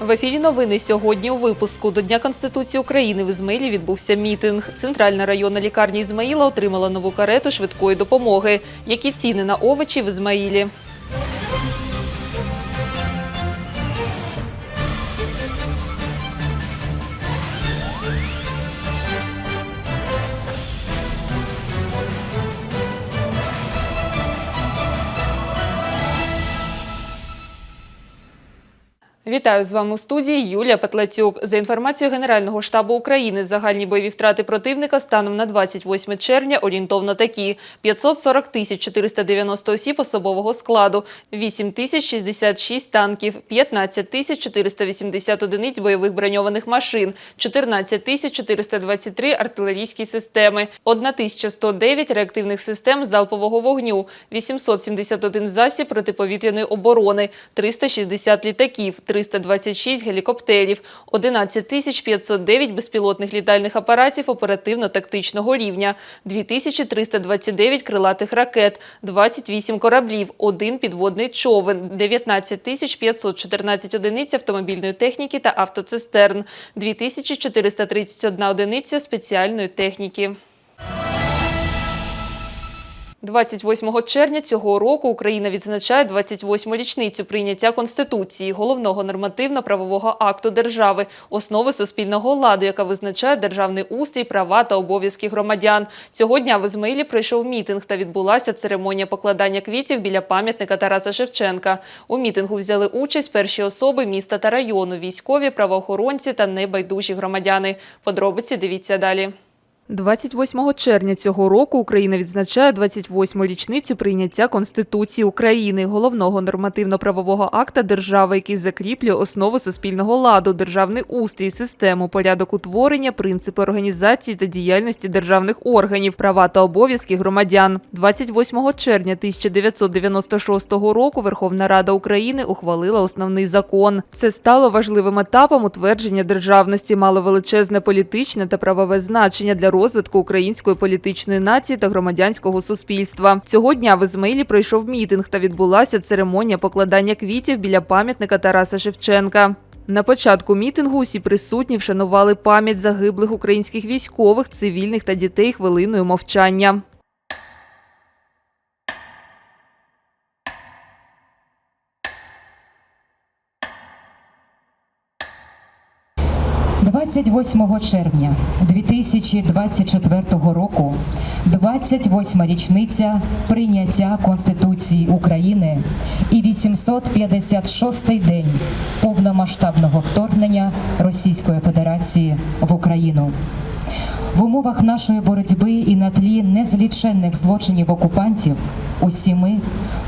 В ефірі новини сьогодні у випуску до Дня Конституції України в Ізмаїлі відбувся мітинг. Центральна районна лікарня Ізмаїла отримала нову карету швидкої допомоги. Які ціни на овочі в Ізмаїлі? Вітаю з вами у студії Юлія Петлацюк. За інформацією Генерального штабу України, загальні бойові втрати противника станом на 28 червня орієнтовно такі: 540 тисяч 490 осіб особового складу, 8 тисяч 66 танків, 15 тисяч 480 одиниць бойових броньованих машин, 14 тисяч 423 артилерійські системи, 1109 реактивних систем залпового вогню, 871 засіб протиповітряної оборони, 360 літаків, 326 гелікоптерів, 11 тисяч 509 безпілотних літальних апаратів оперативно-тактичного рівня, 2329 крилатих ракет, 28 кораблів, 1 підводний човен, 19 тисяч 514 одиниць автомобільної техніки та автоцистерн, 2431 одиниця спеціальної техніки. 28 червня цього року Україна відзначає 28-му річницю прийняття Конституції, головного нормативно-правового акту держави, основи суспільного ладу, яка визначає державний устрій, права та обов'язки громадян. Цього дня в Ізмаїлі пройшов мітинг та відбулася церемонія покладання квітів біля пам'ятника Тараса Шевченка. У мітингу взяли участь перші особи міста та району, військові, правоохоронці та небайдужі громадяни. Подробиці дивіться далі. 28 червня цього року Україна відзначає 28-му річницю прийняття Конституції України, головного нормативно-правового акта держави, який закріплює основу суспільного ладу, державний устрій, систему, порядок утворення, принципи організації та діяльності державних органів, права та обов'язки громадян. 28 червня 1996 року Верховна Рада України ухвалила основний закон. Це стало важливим етапом утвердження державності, мало величезне політичне та правове значення для розвитку української політичної нації та громадянського суспільства. Цього дня в Ізмаїлі пройшов мітинг та відбулася церемонія покладання квітів біля пам'ятника Тараса Шевченка. На початку мітингу усі присутні вшанували пам'ять загиблих українських військових, цивільних та дітей хвилиною мовчання. – 28 червня 2024 року, 28 річниця прийняття Конституції України і 856-й день повномасштабного вторгнення Російської Федерації в Україну. В умовах нашої боротьби і на тлі незліченних злочинів окупантів усі ми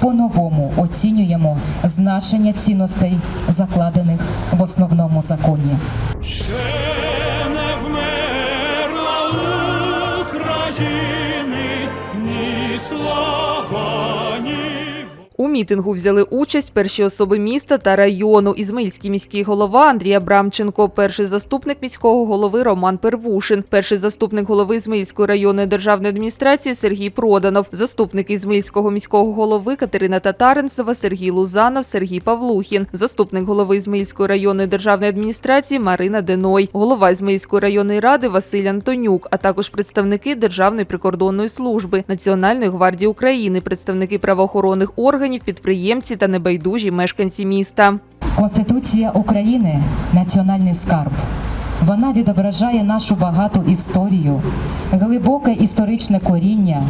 по-новому оцінюємо значення цінностей, закладених в основному законі. У мітингу взяли участь перші особи міста та району. Ізмаїльський міський голова Андрій Абрамченко, перший заступник міського голови Роман Первушин, перший заступник голови Ізмаїльської районної державної адміністрації Сергій Проданов, заступник Ізмаїльського міського голови Катерина Татаринцева, Сергій Лузанов, Сергій Павлухін, заступник голови Ізмаїльської районної державної адміністрації Марина Деной, голова Ізмаїльської районної ради Василь Антонюк, а також представники Державної прикордонної служби, Національної гвардії України, представники правоохоронних органів, підприємці та небайдужі мешканці міста. Конституція України національний скарб. Вона відображає нашу багату історію, глибоке історичне коріння,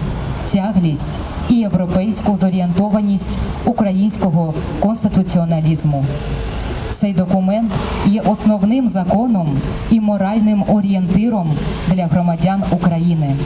тяглість і європейську зорієнтованість українського конституціоналізму. Цей документ є основним законом і моральним орієнтиром для громадян України.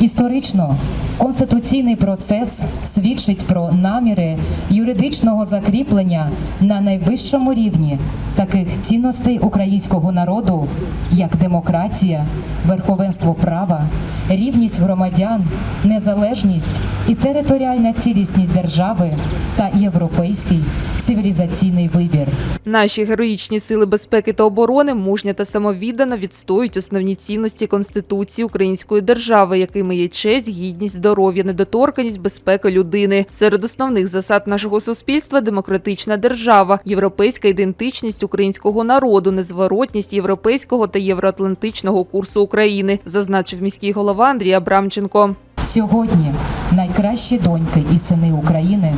Історично конституційний процес свідчить про наміри юридичного закріплення на найвищому рівні таких цінностей українського народу, як демократія, верховенство права, рівність громадян, незалежність і територіальна цілісність держави та європейський цивілізаційний вибір. Наші героїчні сили безпеки та оборони мужньо та самовіддано відстоюють основні цінності Конституції Української держави, якими є честь, гідність, здоров'я, недоторканність, безпека людини. Серед основних засад нашого суспільства демократична держава, європейська ідентичність українського народу, незворотність європейського та євроатлантичного курсу України, зазначив міський голова Андрій Абрамченко. Сьогодні найкращі доньки і сини України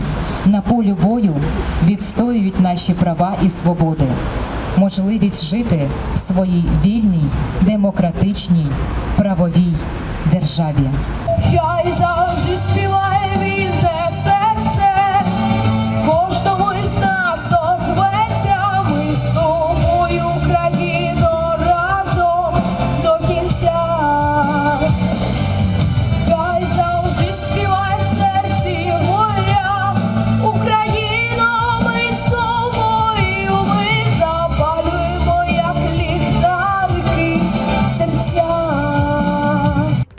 на полі бою відстоюють наші права і свободи, можливість жити в своїй вільній, демократичній, правовій державі. Хай завжди співає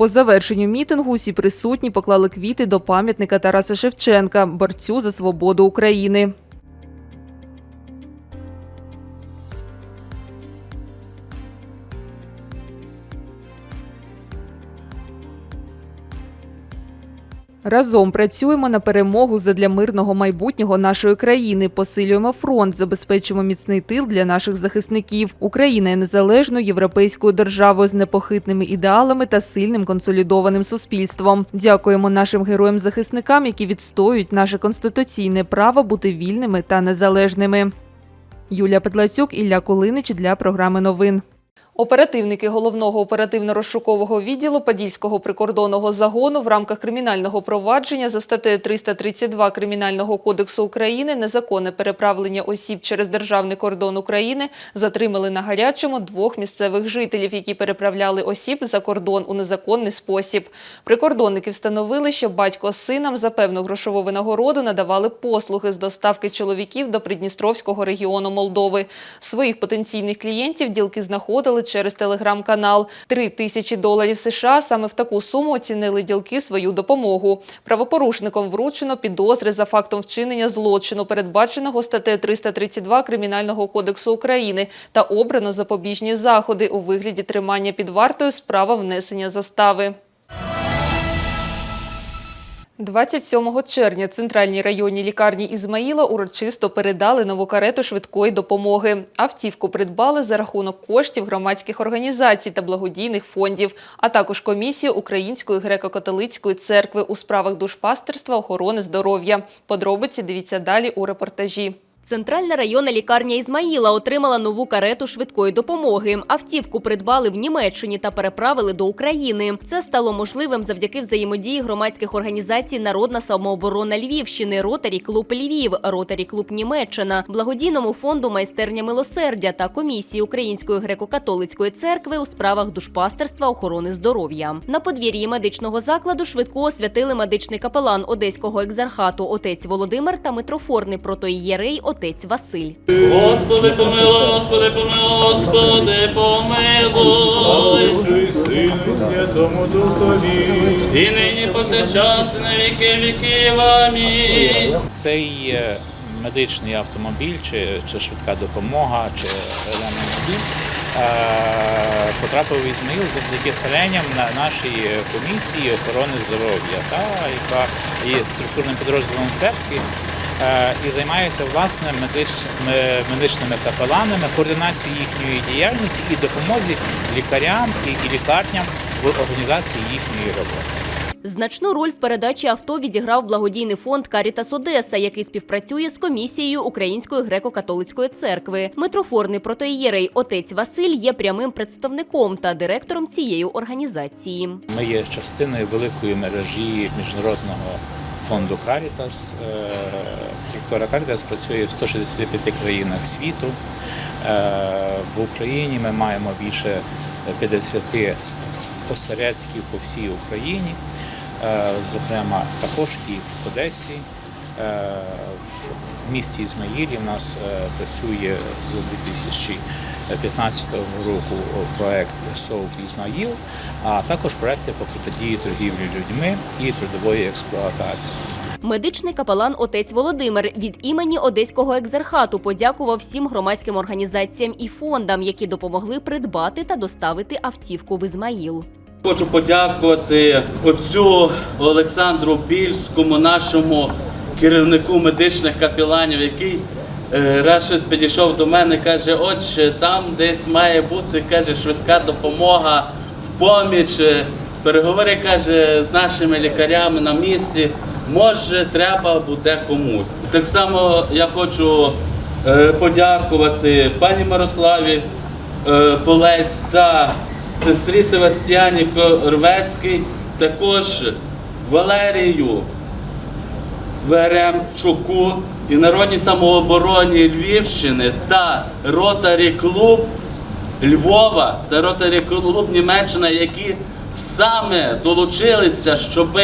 завершенню мітингу усі присутні поклали квіти до пам'ятника Тараса Шевченка, борцю за свободу України. Разом працюємо на перемогу задля мирного майбутнього нашої країни. Посилюємо фронт, забезпечуємо міцний тил для наших захисників. Україна є незалежною європейською державою з непохитними ідеалами та сильним консолідованим суспільством. Дякуємо нашим героям-захисникам, які відстоюють наше конституційне право бути вільними та незалежними. Юлія Петлацюк, Ілля Кулинич для програми новин. Оперативники головного оперативно-розшукового відділу Подільського прикордонного загону в рамках кримінального провадження за статтею 332 Кримінального кодексу України незаконне переправлення осіб через державний кордон України затримали на гарячому двох місцевих жителів, які переправляли осіб за кордон у незаконний спосіб. Прикордонники встановили, що батько з сином за певну грошову винагороду надавали послуги з доставки чоловіків до Придністровського регіону Молдови. Своїх потенційних клієнтів ділки знаходили через телеграм-канал. Три тисячі доларів США саме в таку суму оцінили ділки свою допомогу. Правопорушникам вручено підозри за фактом вчинення злочину, передбаченого статтею 332 Кримінального кодексу України, та обрано запобіжні заходи у вигляді тримання під вартою справа внесення застави. 27 червня центральній районній лікарні Ізмаїла урочисто передали нову карету швидкої допомоги. Автівку придбали за рахунок коштів громадських організацій та благодійних фондів, а також комісії Української греко-католицької церкви у справах душпастерства охорони здоров'я. Подробиці дивіться далі у репортажі. Центральна районна лікарня Ізмаїла отримала нову карету швидкої допомоги. Автівку придбали в Німеччині та переправили до України. Це стало можливим завдяки взаємодії громадських організацій Народна самооборона Львівщини, Ротарі Клуб Львів, Ротарі Клуб Німеччина, благодійному фонду майстерня милосердя та комісії Української греко-католицької церкви у справах душпастерства охорони здоров'я. На подвір'ї медичного закладу швидко освятили медичний капелан одеського екзархату отець Володимир та митрофорний протоієрей отець Василь. Господи, помилуй, Господи, помилуй, Господи, помилуй. Отцю і Сину, і Святому Духові. І нині повсякчас, і на віки віків. Амінь. Цей е, медичний автомобіль, чи, чи швидка допомога, чи елемент е, потрапив в Ізмаїл завдяки старанням на нашій комісії охорони здоров'я, та, яка є структурним підрозділом церкви. Е, І займається власне медич- ме- медичними капеланами, координацією їхньої діяльності і допомозі лікарям і, лікарням в організації їхньої роботи. Значну роль в передачі авто відіграв благодійний фонд Карітас Одеса, який співпрацює з комісією Української греко-католицької церкви. Митрофорний протоієрей отець Василь є прямим представником та директором цієї організації. Ми є частиною великої мережі міжнародного фонду Caritas. Е, Структура Caritas працює в 165 країнах світу. Е, В Україні ми маємо більше 50 осередків по всій Україні, Е, зокрема також і в Одесі. В місті Ізмаїлі в нас працює з 2015 року проект СОВ Ізмаїл, а також проекти по протидії торгівлі людьми і трудової експлуатації. Медичний капелан отець Володимир від імені Одеського екзархату подякував всім громадським організаціям і фондам, які допомогли придбати та доставити автівку в Ізмаїл. Хочу подякувати отцю Олександру Більському, нашому керівнику медичних капеланів, який раз щось підійшов до мене, каже, отче, там десь має бути каже, швидка допомога в поміч. Е, Переговори каже з нашими лікарями на місці. Може, треба буде комусь. Так само я хочу е, подякувати пані Мирославі е, Полець та сестрі Севастіані Корвецький, також Валерію Веремчуку і Народній самообороні Львівщини та Ротарі Клуб Львова та Ротарі Клуб Німеччина, які саме долучилися, щоб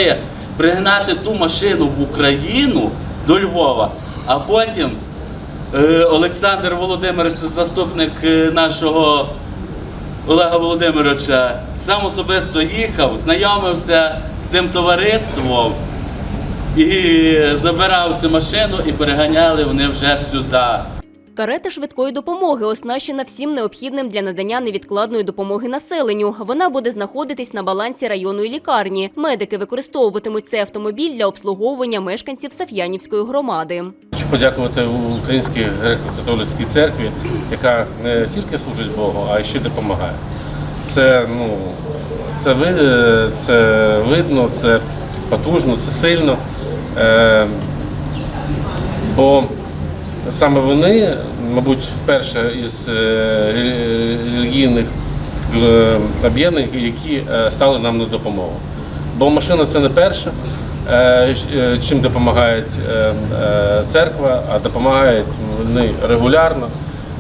пригнати ту машину в Україну до Львова, а потім е, Олександр Володимирович, заступник е, нашого Олега Володимировича, сам особисто їхав, знайомився з цим товариством і забирав цю машину і переганяли вони вже сюди. Карета швидкої допомоги оснащена всім необхідним для надання невідкладної допомоги населенню. Вона буде знаходитись на балансі районної лікарні. Медики використовуватимуть цей автомобіль для обслуговування мешканців Саф'янівської громади. Хочу подякувати Українській греко-католицькій церкві, яка не тільки служить Богу, а й ще допомагає. Це, ну, це, ви- це видно, це потужно, це сильно. Е, бо саме вони, мабуть, перша із е, релігійних об'єднань, які е, стали нам на допомогу. Бо машина це не перша, чим допомагає церква, а допомагають вони регулярно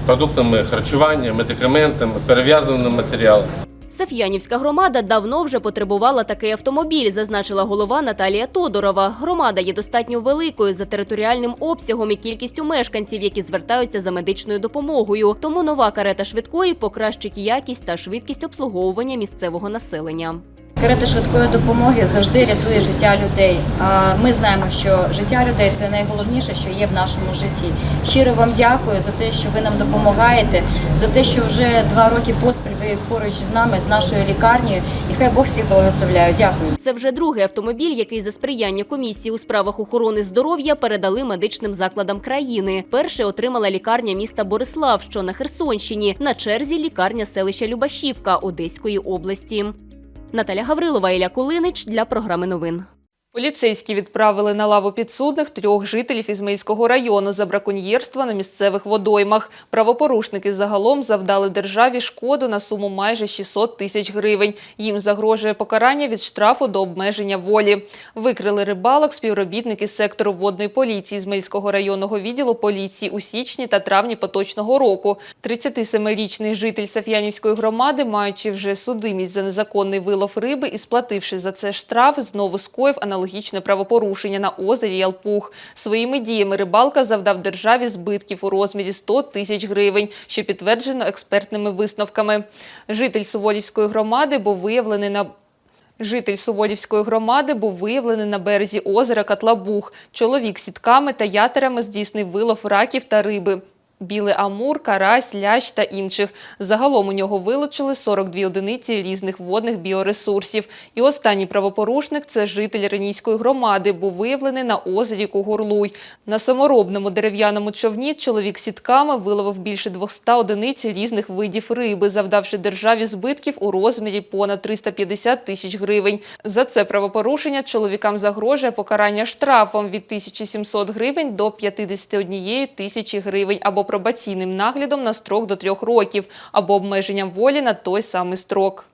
продуктами харчування, медикаментами, перев'язаним матеріалом. Саф'янівська громада давно вже потребувала такий автомобіль, зазначила голова Наталія Тодорова. Громада є достатньо великою за територіальним обсягом і кількістю мешканців, які звертаються за медичною допомогою. Тому нова карета швидкої покращить якість та швидкість обслуговування місцевого населення. Карета швидкої допомоги завжди рятує життя людей. А ми знаємо, що життя людей це найголовніше, що є в нашому житті. Щиро вам дякую за те, що ви нам допомагаєте, за те, що вже два роки поспіль ви поруч з нами, з нашою лікарнею. І хай Бог всіх благословляє. Дякую. Це вже другий автомобіль, який за сприяння комісії у справах охорони здоров'я передали медичним закладам країни. Перше отримала лікарня міста Борислав, що на Херсонщині. На черзі лікарня селища Любашівка Одеської області. Наталя Гаврилова, Ілля Кулинич для програми новин. Поліцейські відправили на лаву підсудних трьох жителів Ізмаїльського району за браконьєрства на місцевих водоймах. Правопорушники загалом завдали державі шкоду на суму майже 600 тисяч гривень. Їм загрожує покарання від штрафу до обмеження волі. Викрили рибалок співробітники сектору водної поліції Ізмаїльського районного відділу поліції у січні та травні поточного року. 37-річний житель Саф'янівської громади, маючи вже судимість за незаконний вилов риби і сплативши за це штраф, знову скоїв аналогічне правопорушення на озері Ялпух. Своїми діями рибалка завдав державі збитків у розмірі 100 тисяч гривень, що підтверджено експертними висновками. Житель Суволівської громади був виявлений на Житель Суволівської громади був виявлений на березі озера Катлабух. Чоловік сітками та ятерами здійснив вилов раків та риби. Білий амур, карась, лящ та інших. Загалом у нього вилучили 42 одиниці різних водних біоресурсів. І останній правопорушник – це житель Ренійської громади, був виявлений на озері Кугурлуй. На саморобному дерев'яному човні чоловік сітками виловив більше 200 одиниць різних видів риби, завдавши державі збитків у розмірі понад 350 тисяч гривень. За це правопорушення чоловікам загрожує покарання штрафом від 1700 гривень до 51 тисячі гривень або пробаційним наглядом на строк до трьох років, або обмеженням волі на той самий строк.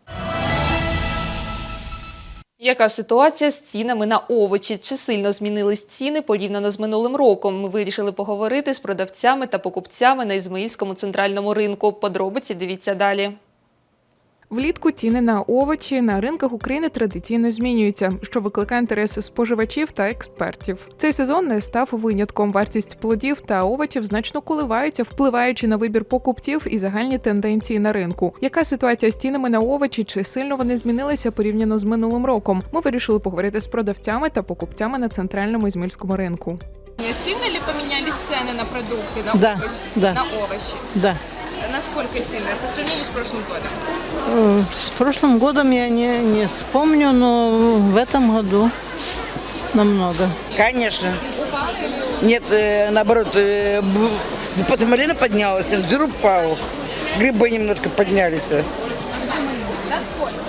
Яка ситуація з цінами на овочі? Чи сильно змінились ціни порівняно з минулим роком? Ми вирішили поговорити з продавцями та покупцями на Ізмаїльському центральному ринку. Подробиці дивіться далі. Влітку ціни на овочі на ринках України традиційно змінюються, що викликає інтерес споживачів та експертів. Цей сезон не став винятком. Вартість плодів та овочів значно коливаються, впливаючи на вибір покупців і загальні тенденції на ринку. Яка ситуація з цінами на овочі? Чи сильно вони змінилися порівняно з минулим роком? Ми вирішили поговорити з продавцями та покупцями на центральному ізмільському ринку. Сильно ли поменялись цены на продукты, на Да, овощи? да. На овощи. Да. Насколько сильно по сравнению с прошлым годом? Э, С прошлым годом я не, не вспомню, но в этом году намного. Конечно. Нет, э, наоборот, э, малина поднялась, жир упал. Грибы немножко поднялись. Насколько?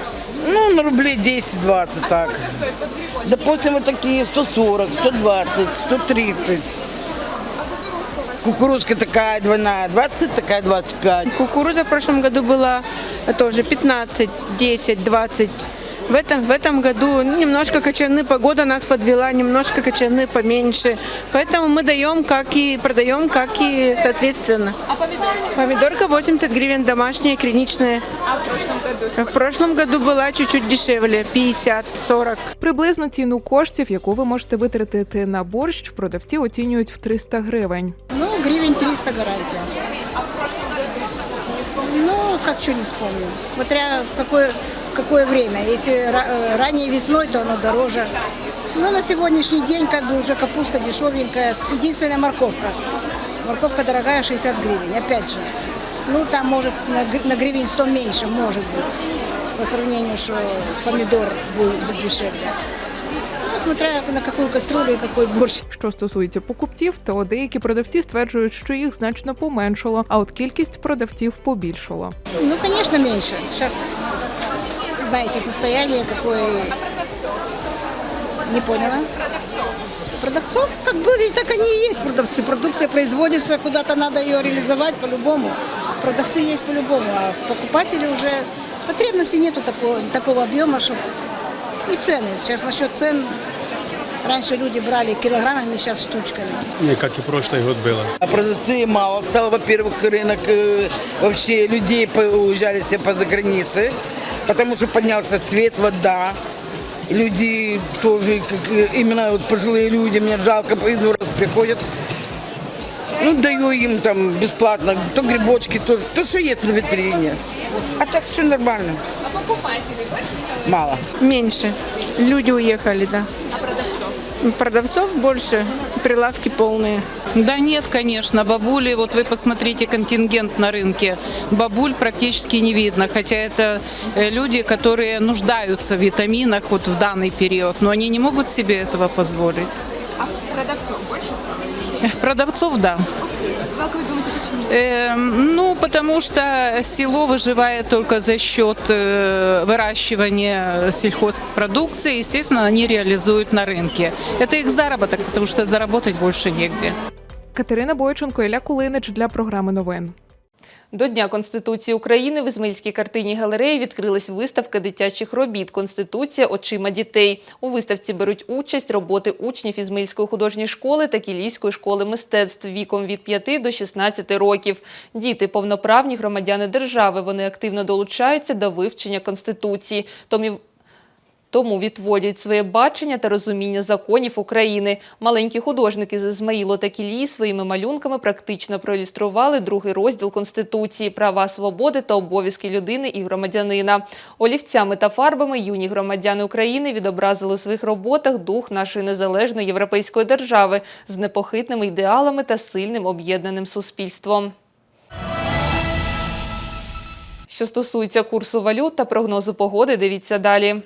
Ну, на рублей 10-20 так. Сколько стоит под грибочек? Допустим, вот такие 140, 120, 130. Кукурузка такая двойная, 20, такая 25. Кукуруза в прошлом году была тоже 15, 10, 20. В этом, в этом году немножко кочаны, погода нас подвела, немножко кочаны поменьше. Поэтому мы даем, как и продаем, как и соответственно. А помидорки? Помидорка 80 гривен домашняя, криничная. А в прошлом году? В прошлом году была чуть-чуть дешевле, 50-40. Приблизну ціну коштів, яку ви можете витратити на борщ, продавці оцінюють в 300 гривень. Гривен 300 гарантия. Ну, как что не вспомню. Смотря какое, какое время. Если э, ранее весной, то оно дороже. Ну, на сегодняшний день как бы уже капуста дешевенькая. Единственная морковка. Морковка дорогая, 60 гривен. Опять же, ну, там может на, на гривен 100 меньше, может быть. По сравнению, что помидор будет дешевле. Ну, смотря на какую кастрюлю и какой борщ. Що стосується покупців, то деякі продавці стверджують, що їх значно поменшало, а от кількість продавців побільшало. Ну, конечно, меньше. Сейчас, знаете, состояние какое... Не поняла. Продавцов, как были, так они и есть продавцы. Продукция производится, куда-то надо ее реализовать по-любому. Продавцы есть по-любому, а покупатели уже... Потребности нету такого, такого объема, чтобы... И цены. Сейчас насчет цен... Раньше люди брали килограммами, сейчас штучками. Не, как и прошлый год было. А продавцы мало стало, во-первых, рынок э, вообще людей уезжали все по загранице, потому что поднялся цвет, вода. Люди тоже, как, э, именно вот пожилые люди, мне жалко, по иду раз приходят. Ну, даю им там бесплатно, то грибочки, то, то что есть на витрине. А так все нормально, А покупателей больше стало? мало. Меньше. Люди уехали, да. Продавцов? Больше, прилавки полные. Да нет, конечно, бабули, вот вы посмотрите контингент на рынке, бабуль практически не видно, хотя это э, люди, которые нуждаются в витаминах вот в данный период, но они не могут себе этого позволить. А продавцов больше стало? Продавцов, да. Как вы думаете, почему? Эм, ну, потому что село выживает только за счет э, выращивания сельхозпродукции. Естественно, они реализуют на рынке. Это их заработок, потому что заработать больше негде. Катерина Бойченко, Ілля Кулинич для програми новин. До Дня Конституції України в Ізмаїльській картинній галереї відкрилась виставка дитячих робіт Конституція очима дітей. У виставці беруть участь роботи учнів Ізмаїльської художньої школи та Кілійської школи мистецтв віком від 5 до 16 років. Діти повноправні громадяни держави. Вони активно долучаються до вивчення Конституції. Тому відтворюють своє бачення та розуміння законів України. Маленькі художники з Ізмаїло та Кілії своїми малюнками практично проілюстрували другий розділ Конституції права, свободи та обов'язки людини і громадянина. Олівцями та фарбами юні громадяни України відобразили у своїх роботах дух нашої незалежної європейської держави з непохитними ідеалами та сильним об'єднаним суспільством. Що стосується курсу валют та прогнозу погоди, дивіться далі.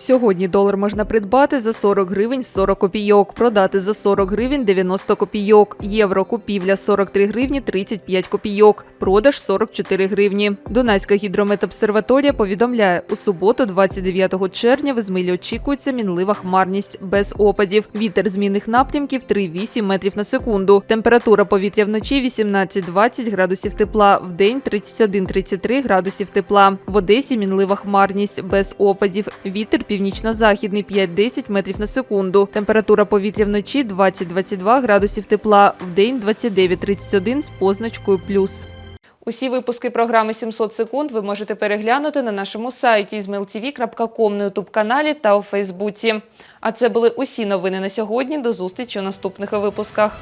Сьогодні долар можна придбати за 40 гривень 40 копійок, продати за 40 гривень 90 копійок, євро купівля 43 гривні 35 копійок, продаж 44 гривні. Дунайська гідрометобсерваторія повідомляє, у суботу, 29 червня, в Ізмилі очікується мінлива хмарність без опадів. Вітер змінних напрямків 3,8 метрів на секунду. Температура повітря вночі 18-20 градусів тепла, в день 31-33 градусів тепла. В Одесі мінлива хмарність без опадів. Вітер північно-західний 5-10 метрів на секунду. Температура повітря вночі 20-22 градусів тепла, в день 29-31 з позначкою плюс. Усі випуски програми «700 секунд ви можете переглянути на нашому сайті izmailtv.com, на ютуб-каналі та у Фейсбуці. А це були усі новини на сьогодні. До зустрічі у наступних випусках.